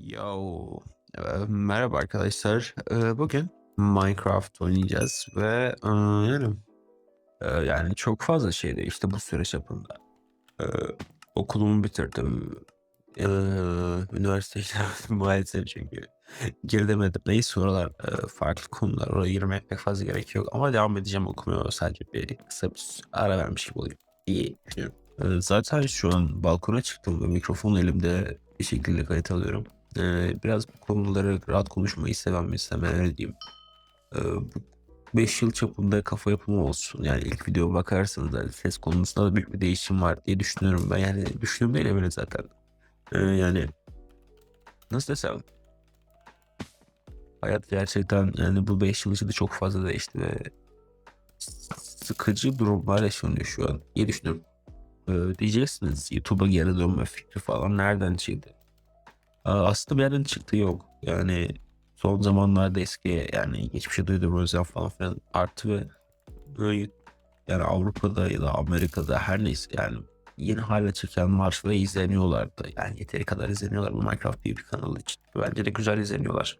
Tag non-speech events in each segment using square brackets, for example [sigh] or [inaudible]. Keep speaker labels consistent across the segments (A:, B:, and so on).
A: Yo, eee, merhaba arkadaşlar. Eee, bugün Minecraft oynayacağız ve eee, yani yani çok fazla şey değişti bu süreç çapında. Okulumu bitirdim. Üniversiteye [laughs] maalesef çünkü giremedim. Neyse oralar farklı konular. Oraya girmeye pek fazla gerek yok. Ama devam edeceğim okumaya. Sadece bir kısa bir ara vermiş gibi olayım. İyi. zaten şu an balkona çıktım ve mikrofon elimde bir şekilde kayıt alıyorum. Eee, biraz bu konuları rahat konuşmayı seven bir insan ben öyle diyeyim. Bu 5 yıl çapında kafa yapımı olsun. Yani ilk videoma bakarsanız da ses konusunda da büyük bir değişim var diye düşünüyorum ben. Yani düşünüyorum değil böyle zaten. Eee, yani nasıl desem hayat gerçekten yani bu 5 yıl içinde çok fazla değişti ve sıkıcı durumlar yaşanıyor şu an diye düşünüyorum. Eee, diyeceksiniz YouTube'a geri dönme fikri falan nereden çıktı? Aa, aslında bir yerden çıktı yok. Yani son zamanlarda eski yani geçmişe duyduğum özlem falan filan arttı ve böyle yani Avrupa'da ya da Amerika'da her neyse yani yeni hale çeken var ve izleniyorlardı. Yani yeteri kadar izleniyorlar bu Minecraft diye bir kanal için. Bence de güzel izleniyorlar.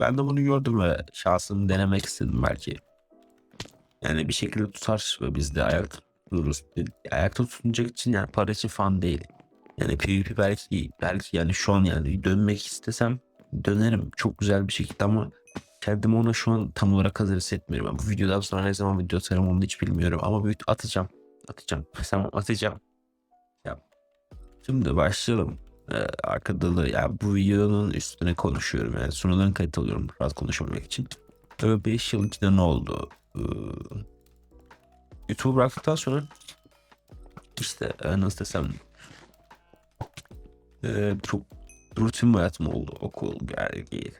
A: Ben de bunu gördüm ve şansımı denemek istedim belki. Yani bir şekilde tutar ve biz de ayakta dururuz. Ayakta tutunacak için yani para için falan değil. Yani PvP belki belki yani şu an yani dönmek istesem dönerim çok güzel bir şekilde ama kendimi ona şu an tam olarak hazır hissetmiyorum. Ben bu videodan sonra ne zaman video atarım onu hiç bilmiyorum ama büyük atacağım. Atacağım. [laughs] Tamam atacağım. Ya. Şimdi başlayalım. Ee, arkada da yani bu videonun üstüne konuşuyorum yani sonradan kayıt alıyorum rahat konuşabilmek için. 5 yıl içinde ne oldu? Ee, YouTube bıraktıktan sonra işte e, nasıl desem Eee, çok rutin bir hayatım oldu. Okul, dergi.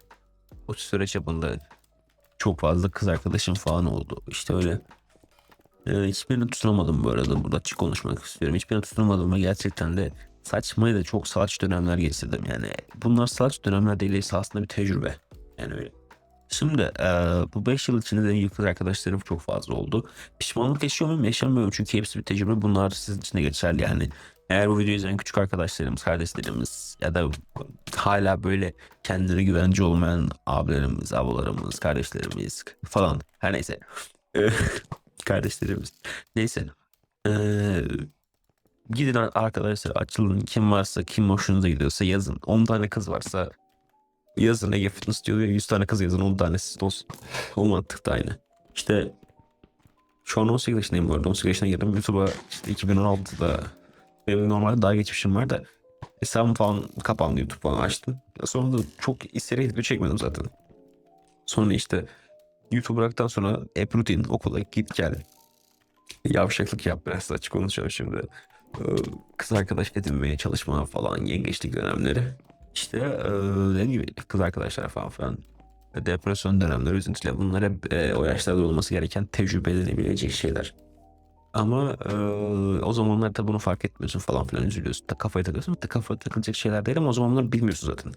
A: O süreç yapında çok fazla kız arkadaşım falan oldu. İşte öyle. Eee, hiçbirini tutunamadım bu arada. Burada açık konuşmak istiyorum. Hiçbirini tutunamadım ve gerçekten de saçmayı da çok salaç dönemler geçirdim. Yani bunlar salaç dönemler değil aslında bir tecrübe. Yani öyle. Şimdi eee, bu 5 yıl içinde de iyi kız arkadaşlarım çok fazla oldu. Pişmanlık yaşıyor muyum? Yaşamıyorum çünkü hepsi bir tecrübe. Bunlar sizin için de geçerli yani. Eğer bu videoyu izleyen küçük arkadaşlarımız, kardeşlerimiz ya da hala böyle kendileri güvence olmayan abilerimiz, ablalarımız, kardeşlerimiz falan her neyse. [laughs] Kardeşlerimiz. Neyse. Eee, gidin arkadaşlar açılın. Kim varsa, kim hoşunuza gidiyorsa yazın. 10 tane kız varsa yazın Ege Fitness diyor ya 100 tane kız yazın 10 tane siz olsun. O mantık da aynı. İşte şu an 18 yaşındayım bu arada. 18 yaşına girdim. YouTube'a işte 2016'da benim normalde daha geçmişim var da hesabım falan kapandı YouTube falan açtım. Sonra da çok isteyerek video çekmedim zaten. Sonra işte YouTube bıraktıktan sonra hep rutin okula git gel. Yavşaklık yap biraz açık konuşalım şimdi. Ee, Kız arkadaş edinmeye çalışma falan yengeçlik dönemleri. İşte ee, dediğim gibi kız arkadaşlar falan filan. Depresyon dönemleri, üzüntüler bunlar hep ee, o yaşlarda olması gereken tecrübe edilebilecek şeyler. Ama eee, o zamanlar tabii bunu fark etmiyorsun falan filan üzülüyorsun. Ta kafaya takıyorsun. Ta kafaya takılacak şeyler değil ama o zamanlar bilmiyorsun zaten.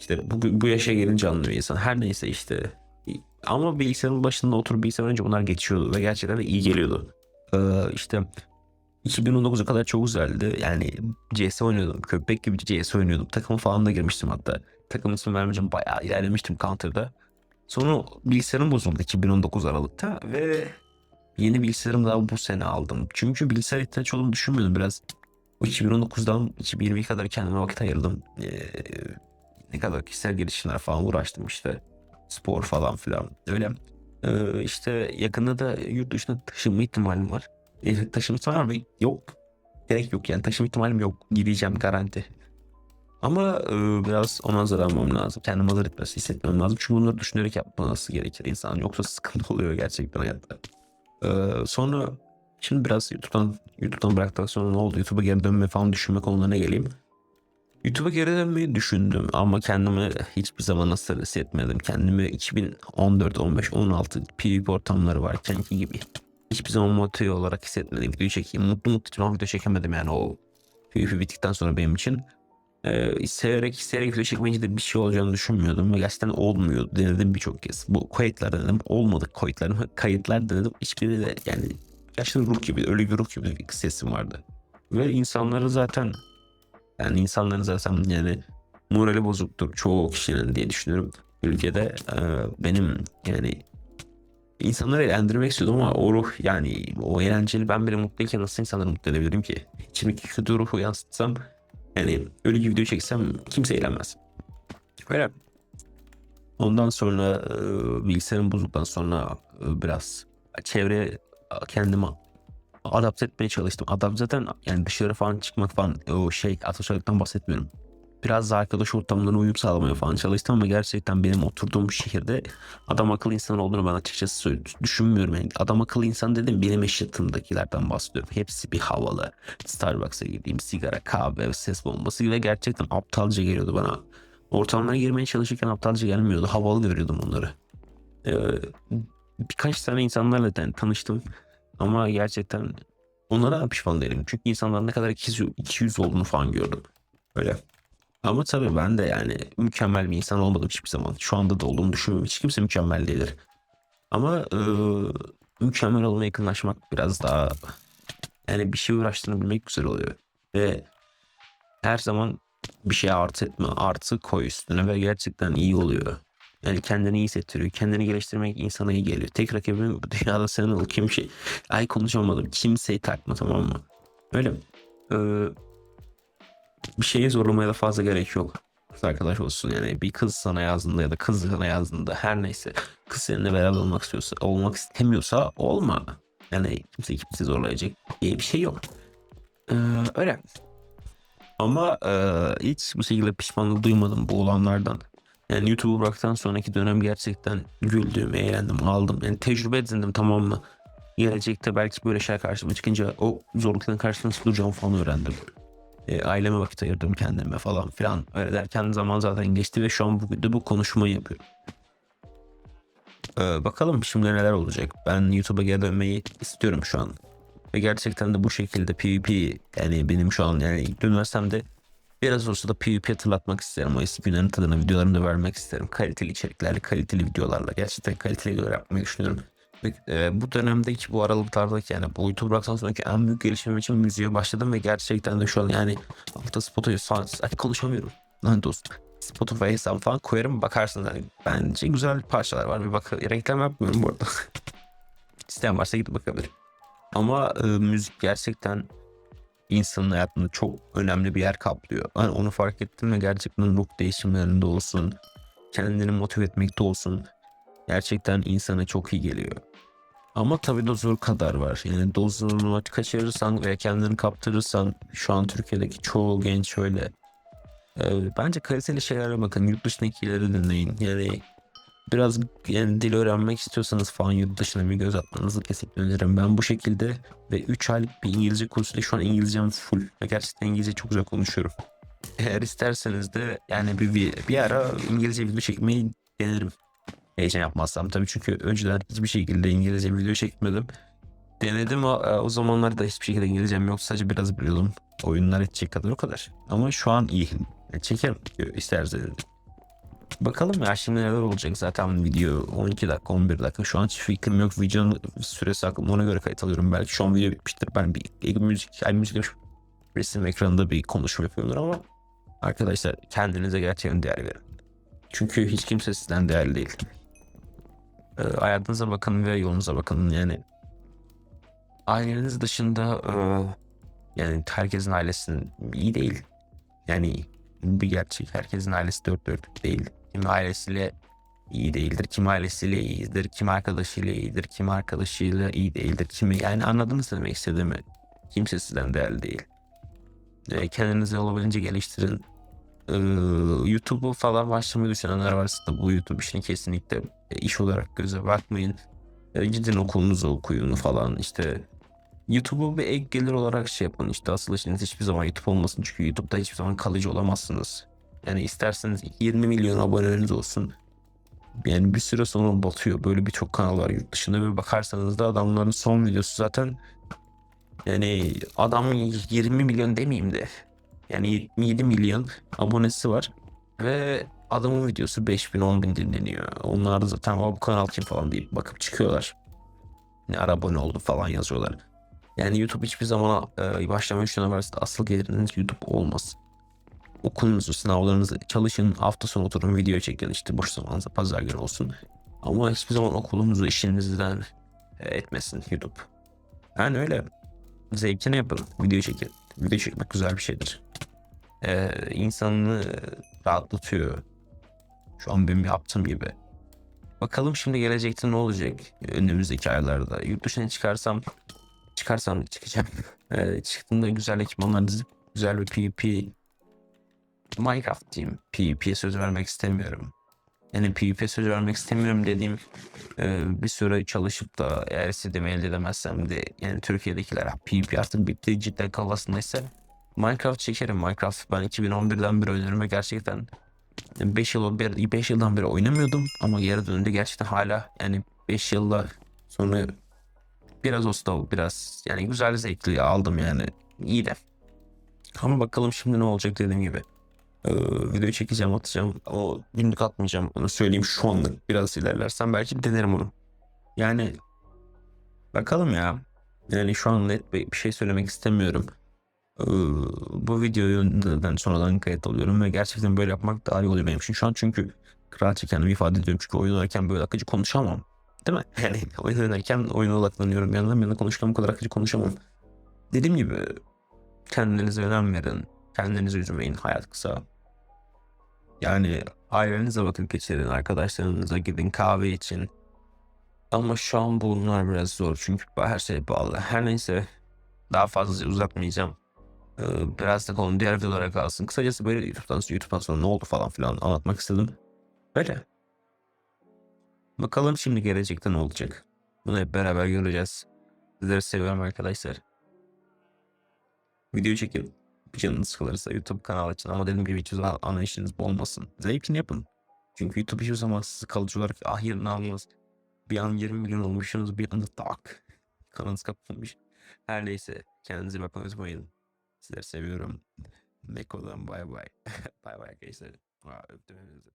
A: İşte bu, bu yaşa gelince anlıyor insan. Her neyse işte. Ama bilgisayarın başında oturup bilgisayar önce bunlar geçiyordu ve gerçekten de iyi geliyordu. Eee işte 2019'a kadar çok güzeldi. Yani CS oynuyordum. Köpek gibi CS oynuyordum. Takım falan da girmiştim hatta. Takım ismi vermeyeceğim. Bayağı ilerlemiştim Counter'da. Sonra bilgisayarım bozuldu 2019 Aralık'ta ve Yeni bilgisayarımı daha bu sene aldım. Çünkü bilgisayar ihtiyaç olduğunu düşünmüyordum biraz. Bu 2019'dan 2020'ye kadar kendime vakit ayırdım. Ee, ne kadar kişisel gelişimler falan uğraştım işte. Spor falan filan. Öyle. Ee, işte yakında da yurt dışına taşınma ihtimalim var. E, taşınma var mı? Yok. Gerek yok yani taşınma ihtimalim yok. Gideceğim garanti. Ama e, biraz ona hazırlanmam lazım. Kendimi hazır etmesi hissetmem lazım. Çünkü bunları düşünerek yapması gerekir insan. Yoksa sıkıntı [laughs] oluyor gerçekten hayatta. Ee, sonra şimdi biraz YouTube'dan YouTube'dan bıraktıktan sonra ne oldu? YouTube'a geri dönme falan düşünme konularına geleyim. YouTube'a geri dönmeyi düşündüm ama kendimi hiçbir zaman nasıl hissetmedim. Kendimi 2014, 15, 16 PvP ortamları varkenki gibi hiçbir zaman motive olarak hissetmedim. Video çekeyim. Mutlu mutlu zaman video çekemedim yani o PvP bittikten sonra benim için. Ee, severek isteyerek video çekmeyince de bir şey olacağını düşünmüyordum ve gerçekten olmuyor. Denedim birçok kez. Bu kayıtlar denedim. Olmadı kayıtlar. [laughs] Kayıtlar denedim. Hiçbiri de yani gerçekten ruh gibi, ölü bir ruh gibi bir sesim vardı. Ve insanları zaten yani insanların zaten yani morali bozuktur çoğu kişinin diye düşünüyorum. Ülkede e, benim yani insanları eğlendirmek istiyordum ama o ruh yani o eğlenceli ben bile mutluyken nasıl insanları mutlu edebilirim ki? İçimdeki kötü ruhu yansıtsam yani öyle bir video çeksem kimse eğlenmez. Öyle. Ondan sonra bilgisayarım bozduktan sonra biraz çevreye kendimi adapte etmeye çalıştım. Adapte zaten yani dışarı falan çıkmak falan o şey asosyallikten bahsetmiyorum. Biraz da arkadaş ortamlarına uyum sağlamaya falan çalıştım ama gerçekten benim oturduğum şehirde adam akıllı insan olduğunu ben açıkçası düşünmüyorum. Yani adam akıllı insan dedim benim yaşıtımdakilerden bahsediyorum. Hepsi bir havalı. Starbucks'a gideyim sigara, kahve, ses bombası ve gerçekten aptalca geliyordu bana. Ortamlara girmeye çalışırken aptalca gelmiyordu. Havalı görüyordum onları. Ee, birkaç tane insanlarla tan- tanıştım. Ama gerçekten onlara pişman değilim. Çünkü insanların ne kadar ikiyüz, ikiyüz olduğunu falan gördüm. Öyle. Ama tabii ben de yani mükemmel bir insan olmadım hiçbir zaman. Şu anda da olduğumu düşünmüyorum. Hiç kimse mükemmel değildir. Ama e, mükemmel olmaya yakınlaşmak biraz daha yani bir şey uğraştırabilmek güzel oluyor. Ve her zaman bir şeye artı etme, artı koy üstüne ve gerçekten iyi oluyor. Yani kendini iyi hissettiriyor. Kendini geliştirmek insana iyi geliyor. Tek rakibim bu [laughs] dünyada senin ol. Kim şey. Ay konuşamadım. Kimseyi takma tamam mı? Öyle. Ee, bir şeyi zorlamaya da fazla gerek yok. Kız arkadaş olsun yani bir kız sana yazdığında ya da kız sana yazdığında her neyse kız seninle beraber olmak istiyorsa olmak istemiyorsa olma. Yani kimse kimse zorlayacak diye bir şey yok. Ee, öyle. Ama e, hiç bu şekilde pişmanlık duymadım bu olanlardan. Yani YouTube'u bıraktıktan sonraki dönem gerçekten güldüm, eğlendim, aldım. Yani tecrübe edindim tamam mı? Gelecekte belki böyle şeyler karşıma çıkınca o zorlukların karşısında nasıl duracağımı falan öğrendim. E, aileme vakit ayırdım kendime falan filan. Öyle derken zaman zaten geçti ve şu an bugün de bu konuşmayı yapıyorum. Ee, bakalım şimdi neler olacak. Ben YouTube'a geri dönmeyi istiyorum şu an. Ve gerçekten de bu şekilde PvP yani benim şu an yani üniversitemde biraz olsa da PvP hatırlatmak isterim. O eski günlerin tadına videolarını da vermek isterim. Kaliteli içeriklerle, kaliteli videolarla. Gerçekten kaliteli videolar yapmayı düşünüyorum. E, bu dönemdeki bu aralıklardaki yani bu YouTube bıraktıktan sonraki en büyük gelişimim için müziğe başladım ve gerçekten de şu an yani altta Spotify falan konuşamıyorum. Lan dostum. Spotify hesabı falan koyarım bakarsın. Yani bence güzel parçalar var. Bir bak reklam yapmıyorum bu arada. [laughs] İsteyen varsa gidip bakabilir. Ama e, müzik gerçekten insanın hayatında çok önemli bir yer kaplıyor. Ben onu fark ettim ve gerçekten ruh değişimlerinde olsun, kendini motive etmekte olsun gerçekten insana çok iyi geliyor. Ama tabii dozu kadar var. Yani dozunu kaçırırsan veya kendini kaptırırsan şu an Türkiye'deki çoğu genç öyle. Ee, bence kaliteli şeylere bakın. Yurt dışındakileri dinleyin. Yani biraz yani dil öğrenmek istiyorsanız falan yurt dışına bir göz atmanızı kesinlikle öneririm. Ben bu şekilde ve 3 aylık bir İngilizce kursuyla şu an İngilizcem full. Ve gerçekten İngilizce çok güzel konuşuyorum. Eğer isterseniz de yani bir, bir, bir ara İngilizce video çekmeyi denerim. Heyecan yapmazsam tabii çünkü önceden hiçbir şekilde İngilizce video çekmedim. Denedim o, o zamanlarda hiçbir şekilde İngilizcem yok. Sadece biraz biliyordum. Oyunlar edecek kadar o kadar. Ama şu an iyi. Yani çekerim isterseniz. Bakalım ya şimdi neler olacak zaten video 12 dakika 11 dakika şu an hiç fikrim yok videonun süresi hakkında ona göre kayıt alıyorum belki şu an video bitmiştir ben bir müzik ay müzik resim ekranında bir konuşma yapıyorumdur ama arkadaşlar kendinize gerçekten değer verin çünkü hiç kimse sizden değerli değil e, hayatınıza bakın ve yolunuza bakın yani aileniz dışında e, yani herkesin ailesinin iyi değil yani bir gerçek herkesin ailesi dört dörtlük değil Kimi ailesiyle iyi değildir, kim ailesiyle iyidir, kim arkadaşıyla iyidir, kim arkadaşıyla iyi değildir, kimi yani anladınız ne demek istediğimi. Kimse sizden değerli değil. E, kendinizi olabildiğince geliştirin. Ee, YouTube'u falan başlamayı düşünenler varsa da bu YouTube işini kesinlikle e, iş olarak göze bakmayın. E, gidin okulunuzu okuyun falan işte. YouTube'u bir ek gelir olarak şey yapın işte asıl işiniz hiçbir zaman YouTube olmasın çünkü YouTube'da hiçbir zaman kalıcı olamazsınız. Yani isterseniz 20 milyon aboneniz olsun. Yani bir süre sonra batıyor. Böyle birçok kanal var yurt dışında ve bakarsanız da adamların son videosu zaten yani adam 20 milyon demeyeyim de yani 27 milyon abonesi var ve adamın videosu 5000 10 bin dinleniyor. Onlar da zaten "Aa, bu kanal kim falan deyip bakıp çıkıyorlar. Ne ara abone oldu falan yazıyorlar. Yani YouTube hiçbir zaman e, düşünen varsa asıl geliriniz YouTube olmaz. okulunuzu, sınavlarınızı çalışın. Hafta sonu oturun video çekin işte boş zamanınızda pazar günü olsun. Ama hiçbir zaman okulunuzu işinizden e, etmesin YouTube. Yani öyle zevkine yapın. Video çekin. Video çekmek güzel bir şeydir. Ee, insanı rahatlatıyor. Şu an benim yaptığım gibi. Bakalım şimdi gelecekte ne olacak önümüzdeki aylarda. Yurt dışına çıkarsam çıkarsam çıkacağım. [laughs] Ee, çıktığımda güzel ekipmanlar dizip güzel bir PvP Minecraft diyeyim. PvP'ye söz vermek istemiyorum. Yani PvP söz vermek istemiyorum dediğim e, bir süre çalışıp da eğer istediğimi elde edemezsem de yani Türkiye'dekiler "Ha, PvP artık bitti cidden kafasındaysa Minecraft çekerim. Minecraft ben 2011'den beri oynuyorum ve gerçekten 5 yıl 5 yıldan beri oynamıyordum ama geri döndü gerçekten hala yani 5 yılla sonra biraz olsa biraz yani güzel zevkli aldım yani iyi de. Ama bakalım şimdi ne olacak dediğim gibi. Ee, video çekeceğim atacağım. O günlük atmayacağım. Onu söyleyeyim şu anlık. Biraz ilerlersem belki denerim onu. Yani bakalım ya. Yani şu an net bir bir şey söylemek istemiyorum. Bu videoyu neden sonradan kayıt alıyorum ve gerçekten böyle yapmak daha iyi oluyor benim için. Şu an çünkü rahatça kendimi ifade ediyorum. Çünkü oyun oynarken böyle akıcı konuşamam. Değil mi? Yani [laughs] oyun oynarken oyuna odaklanıyorum. Yandan yana konuşurken bu kadar akıcı konuşamam. Dediğim gibi kendinize önem verin. Kendinizi üzmeyin. Hayat kısa. Yani ailenize vakit geçirin, arkadaşlarınıza gidin kahve için. Ama şu an bunlar biraz zor çünkü her şey bağlı. Her neyse daha fazla uzatmayacağım. Ee, biraz da konu diğer videolara kalsın. Kısacası böyle YouTube'dan, YouTube'dan sonra ne oldu falan filan anlatmak istedim. Böyle. Bakalım şimdi gelecekte ne olacak. Bunu hep beraber göreceğiz. Sizleri seviyorum arkadaşlar. Video çekin. Canınız sıkılırsa YouTube kanalı açın ama dediğim gibi işiniz bu olmasın. Zevkini yapın. Çünkü YouTube hiçbir zaman sizi kalıcı olarak ah yerini almaz. Bir an 20 milyon olmuşsunuz bir anda tak. [laughs] Kanalınız kapanmış. Her neyse kendinize bakmayı unutmayın. Sizleri seviyorum. Meko'dan bay bay. [laughs] bay bay arkadaşlar. Öptüm hepinizi.